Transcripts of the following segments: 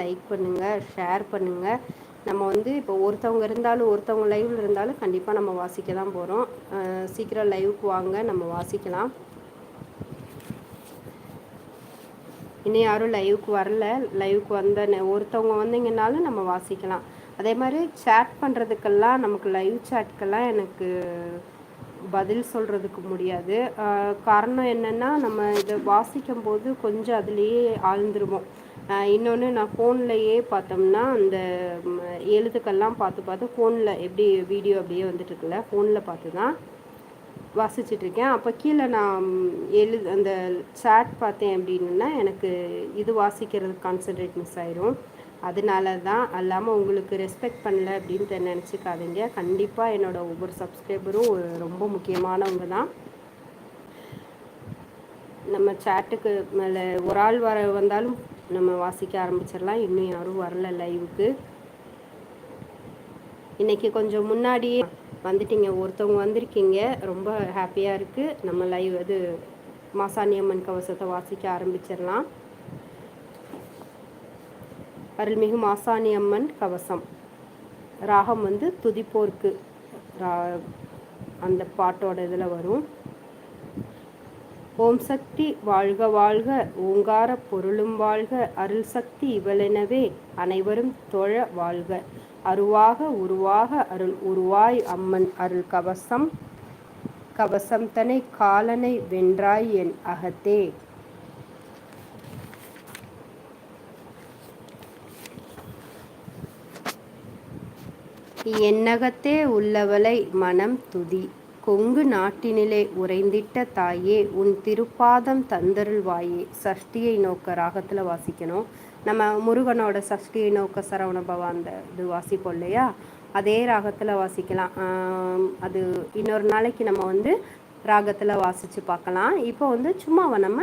Like பண்ணுங்கள் share பண்ணுங்கள் நம்ம வந்து இப்போ ஒருத்தவங்க இருந்தாலும் ஒருத்தவங்க லைவில் இருந்தாலும் கண்டிப்பாக நம்ம வாசிக்க தான் போகிறோம் சீக்கிரம் லைவுக்கு வாங்க நம்ம வாசிக்கலாம். இன்னும் யாரும் லைவுக்கு வரல லைவுக்கு வந்த ஒருத்தவங்க வந்தீங்கன்னாலும் நம்ம வாசிக்கலாம். அதே மாதிரி சேட் பண்ணுறதுக்கெல்லாம் நமக்கு லைவ் சேட்கெல்லாம் எனக்கு பதில் சொல்கிறதுக்கு முடியாது. காரணம் என்னென்னா நம்ம இதை வாசிக்கும் போது கொஞ்சம் அதுலேயே ஆழ்ந்துருவோம். இன்னொன்று நான் ஃபோன்லையே பார்த்தோம்னா அந்த எழுத்துக்கள்லாம் பார்த்து பார்த்து ஃபோனில் எப்படி வீடியோ அப்படியே வந்துட்டுருக்குல்ல ஃபோனில் பார்த்து தான் வாசிச்சிட்ருக்கேன் அப்போ கீழே நான் எழு அந்த சாட் பார்த்தேன் அப்படின்னா எனக்கு இது வாசிக்கிறது கான்சன்ட்ரேட் மிஸ் ஆயிரும். அதனால தான் அல்லாமல் உங்களுக்கு ரெஸ்பெக்ட் பண்ணல அப்படின்ட்டு நினச்சிக்காதீங்க. கண்டிப்பாக என்னோடய ஒவ்வொரு சப்ஸ்கிரைபரும் ரொம்ப முக்கியமானவங்க தான். நம்ம சேட்டுக்கு மேலே ஒரு ஆள் வர வந்தாலும் நம்ம வாசிக்க ஆரம்பிச்சிடலாம். இன்னும் யாரும் வரல லைவுக்கு இன்றைக்கி கொஞ்சம் முன்னாடியே வந்துட்டீங்க. ஒருத்தவங்க வந்திருக்கீங்க. ரொம்ப ஹாப்பியாக இருக்குது நம்ம லைவ் அது மாசாணியம்மன் கவசத்தை வாசிக்க ஆரம்பிச்சிடலாம். அருள்மிகு மாசாணி அம்மன் கவசம். ராகம் வந்து துதிப்போர்க்கு. ரா அந்த பாட்டோட இதில் வரும். ஓம் சக்தி வாழ்க வாழ்க ஓங்கார பொருளும் வாழ்க அருள் சக்தி இவளெனவே அனைவரும் தொழ வாழ்க. அருவாக உருவாக அருள் உருவாய் அம்மன் அருள் கவசம் கவசம் தனை காலனை வென்றாய் என் அகத்தே. என்னகத்தே உள்ளவளை மனம் துதி. கொங்கு நாட்டினிலே உறைந்திட்ட தாயே உன் திருப்பாதம் தந்தருள்வாயே. சஷ்டியை நோக்க ராகத்தில் வாசிக்கணும். நம்ம முருகனோட சஷ்டியை நோக்க சரவணபவா அந்த இது வாசிப்போம் இல்லையா? அதே ராகத்தில் வாசிக்கலாம். அது இன்னொரு நாளைக்கு நம்ம வந்து ராகத்தில் வாசித்து பார்க்கலாம். இப்போ வந்து சும்மா நம்ம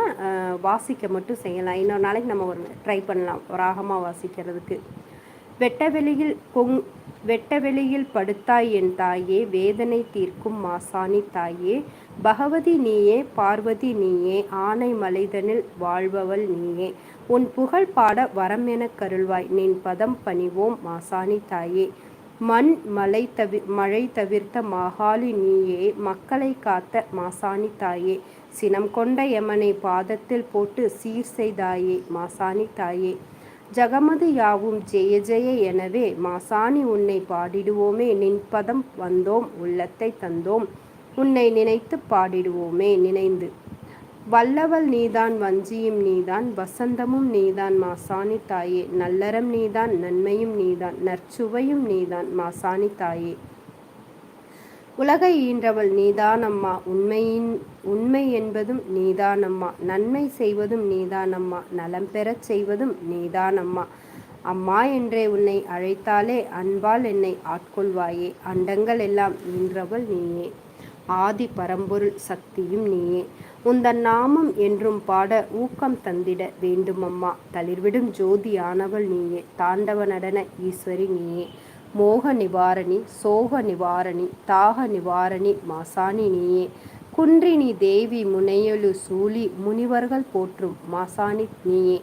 வாசிக்க மட்டும் செய்யலாம். இன்னொரு நாளைக்கு நம்ம ஒரு ட்ரை பண்ணலாம். ராகமாக வாசிக்கிறதுக்கு. வெட்ட வெளியில் பொங் வெட்ட வெளியில் படுத்தாய் என் தாயே வேதனை தீர்க்கும் மாசாணி தாயே பகவதி நீயே பார்வதி நீயே ஆனை மலைதனில் வாழ்பவள் நீயே. உன் புகழ் பாட வரம் என கருள்வாய். நின் பதம் பணிவோம் மாசாணி தாயே. மண் மலை தவி மழை தவிர்த்த மாகாளி நீயே மக்களை காத்த மாசாணி தாயே. சினம் கொண்ட யமனை பாதத்தில் போட்டு சீர் செய்தாயே மாசாணி தாயே. ஜகமது யாவும் ஜெய ஜெய எனவே மாசாணி உன்னை பாடிடுவோமே நின் பதம் வந்தோம் உள்ளத்தை தந்தோம் உன்னை நினைத்து பாடிடுவோமே நினைந்து. வல்லவள் நீதான் வஞ்சியும் நீதான் வசந்தமும் நீதான் மாசாணி தாயே. நல்லறம் நீதான் நன்மையும் நீதான் நற்சுவையும் நீதான் மாசாணி தாயே. உலகை ஈன்றவள் நீதானம்மா. உண்மையின் உண்மை என்பதும் நீதானம்மா. நன்மை செய்வதும் நீதானம்மா. நலம் பெறச் செய்வதும் நீதானம்மா. அம்மா என்றே உன்னை அழைத்தாலே அன்பால் என்னை ஆட்கொள்வாயே. அண்டங்கள் எல்லாம் ஈன்றவள் நீயே. ஆதி பரம்பொருள் சக்தியும் நீயே. உந்தன் நாமம் என்றும் பாட ஊக்கம் தந்திட வேண்டுமம்மா. தளிர்விடும் ஜோதியானவள் நீயே. தாண்டவ நடன ஈஸ்வரி நீயே. மோக நிவாரணி சோக நிவாரணி தாக நிவாரணி மாசாணி நீயே. குன்றினி தேவி முனையலு சூழி முனிவர்கள் போற்றும் மாசாணி நீயே.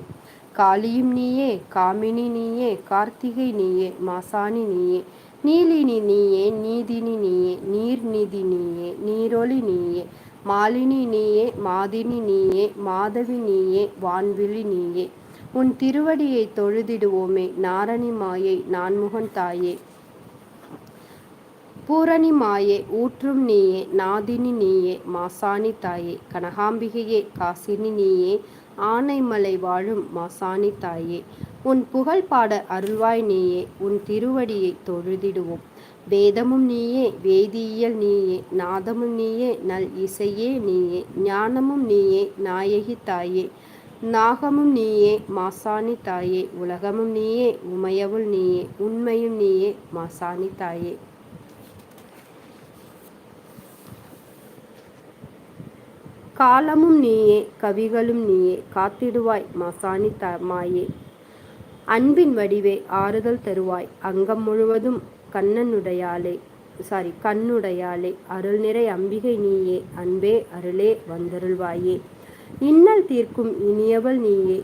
காளியும் நீயே காமினி நீயே கார்த்திகை நீயே மாசாணி நீயே. நீலினி நீயே நீதினி நீயே நீர்நிதி நீயே நீரொளி நீயே. மாலினி நீயே மாதினி நீயே மாதவி நீயே வான்விழி நீயே. உன் திருவடியை தொழுதிடுவோமே நாரணி மாயை நான்முகன் தாயே. பூரணி மாயே ஊற்றும் நீயே நாதினி நீயே மாசாணி தாயே. கனகாம்பிகையே காசினி நீயே ஆனைமலை வாழும் மாசாணி தாயே. உன் புகழ் பாட அருள்வாய் நீயே உன் திருவடியை தொழுதிடுவோம். வேதமும் நீயே வேதியியல் நீயே நாதமும் நீயே நல் இசையே நீயே ஞானமும் நீயே நாயகி தாயே. நாகமும் நீயே மாசாணி தாயே உலகமும் நீயே உமையவுள் நீயே உண்மையும் நீயே மாசாணி தாயே. காலமும் நீயே கவிகளும் நீயே காத்திடுவாய் மாசாணி த மாயே. அன்பின் வடிவே ஆறுதல் தருவாய் அங்கம் முழுவதும் கண்ணனுடையாளே சாரி கண்ணுடையாளே. அருள் நிறை அம்பிகை நீயே அன்பே அருளே வந்தருள்வாயே. இன்னல் தீர்க்கும் இனியவள் நீயே.